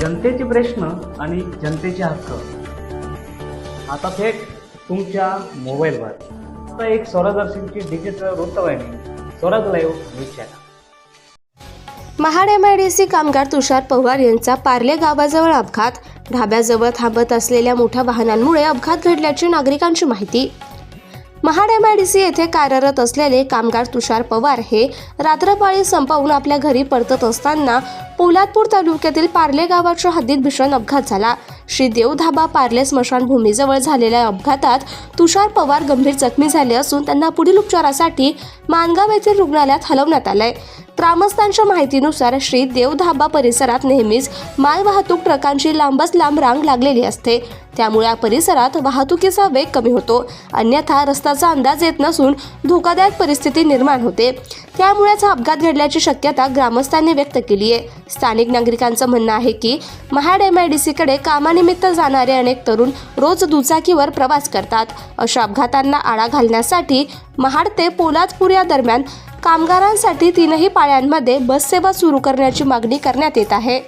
जनतेचे प्रश्न आणि जनतेचे हक्क. आता थेट तुमच्या मोबाईलवर आता एक स्वरदर्शनची डिजिटल वृत्तवाहिनी Swaraj live news channel Mahad M I D C कामगार तुषार पवार यांचा पार्ले गावाजवळ अपघात. ढाब्याजवळ थांबत असलेल्या मोठ्या वाहनांमुळे अपघात घडल्याची नागरिकांची माहिती. महाड एमआयडीसी येथे कार्यरत असलेले कामगार तुषार पवार हे रात्रपाळी संपवून आपल्या घरी परतत असताना पोलादपूर तालुक्यातील पार्ले गावाच्या हद्दीत भीषण अपघात झाला. श्री देवधाबा पार्ले स्मशानभूमीजवळ झालेल्या अपघातात तुषार पवार गंभीर जखमी झाले असून त्यांना पुढील उपचारासाठी मानगाव येथील रुग्णालयात हलवण्यात आलंय. ग्रामस्थांच्या माहितीनुसार श्री देवधाबा परिसरात नेहमीच माल वाहतूक ट्रकांची लांबच लांब रांग लागलेली असते. त्यामुळे या परिसरात वाहतुकीचा वेग कमी होतो. अन्यथा रस्त्याचा अंदाज येत नसून धोकादायक परिस्थिती निर्माण होते. त्यामुळेच हा अपघात घडल्याची शक्यता ग्रामस्थांनी व्यक्त केली आहे स्थानिक नागरिकांचं म्हणणं आहे की महाड एम आय डी सीकडे कामानिमित्त जाणारे अनेक तरुण रोज दुचाकीवर प्रवास करतात. अशा अपघातांना आळा घालण्यासाठी महाड ते पोलादपूर या दरम्यान कामगारांसाठी तीनही पाळ्यांमध्ये बससेवा सुरू करण्याची मागणी करण्यात येत आहे.